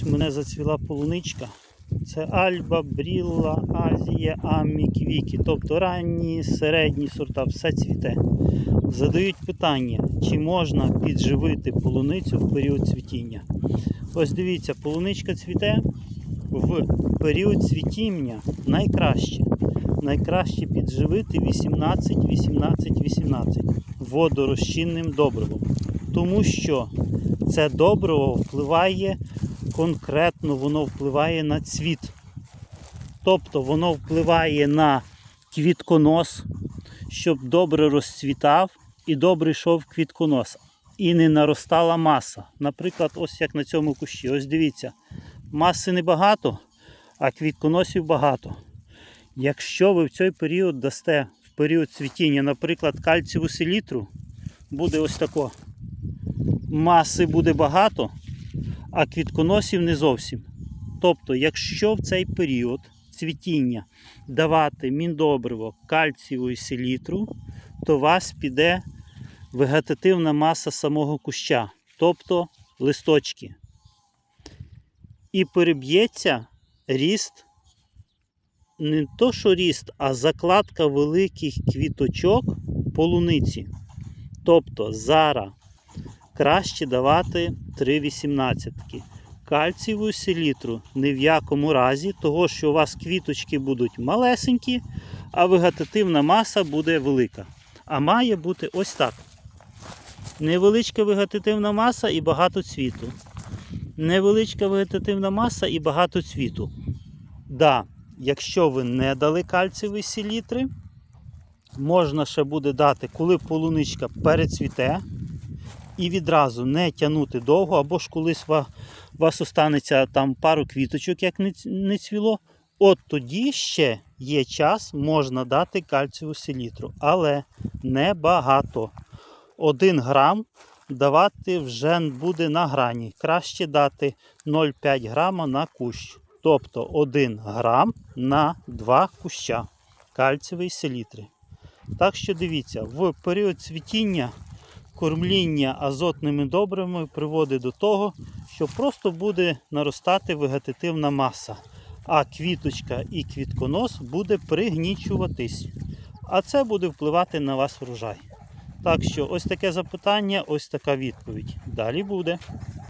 ось мене зацвіла полуничка. Це Альба, Брілла, Азія, Аммі, Квікі. Тобто ранні, середні сорта, все цвіте. Задають питання, чи можна підживити полуницю в період цвітіння. Ось дивіться, полуничка цвіте в період цвітіння найкраще. Найкраще підживити 18, 18, 18 водорозчинним добривом. Тому що це добриво впливає конкретно, воно впливає на цвіт. Тобто воно впливає на квітконос, щоб добре розцвітав і добре йшов квітконос. І не наростала маса. Наприклад, ось як на цьому кущі. Ось дивіться, маси небагато, а квітконосів багато. Якщо ви в цей період дасте в період цвітіння, наприклад, кальціву селітру, буде ось тако. Маси буде багато, а квітконосів не зовсім. Тобто, якщо в цей період цвітіння давати міндобриво, кальцієву і селітру, то у вас піде вегетативна маса самого куща, тобто листочки. І переб'ється ріст, не то що ріст, а закладка великих квіточок полуниці. Тобто зараз краще давати 3,18. Кальцієву селітру ні в якому разі, того що у вас квіточки будуть малесенькі, а вегетативна маса буде велика. А має бути ось так. Невеличка вегетативна маса і багато цвіту. Невеличка вегетативна маса і багато цвіту. Да, якщо ви не дали кальцієві селітри, можна ще буде дати, коли полуничка перецвіте, і відразу не тягнути довго, або ж колись у вас останеться там пару квіточок, як не цвіло. От тоді ще є час, можна дати кальцієву селітру, але небагато. Один грам давати вже буде на грані. Краще дати 0,5 грама на кущ. Тобто 1 грам на 2 куща кальцієвої селітри. Так що дивіться, в період цвітіння кормління азотними добривами приводить до того, що просто буде наростати вегетативна маса, а квіточка і квітконос буде пригнічуватись. А це буде впливати на вас врожай. Так що ось таке запитання, ось така відповідь. Далі буде.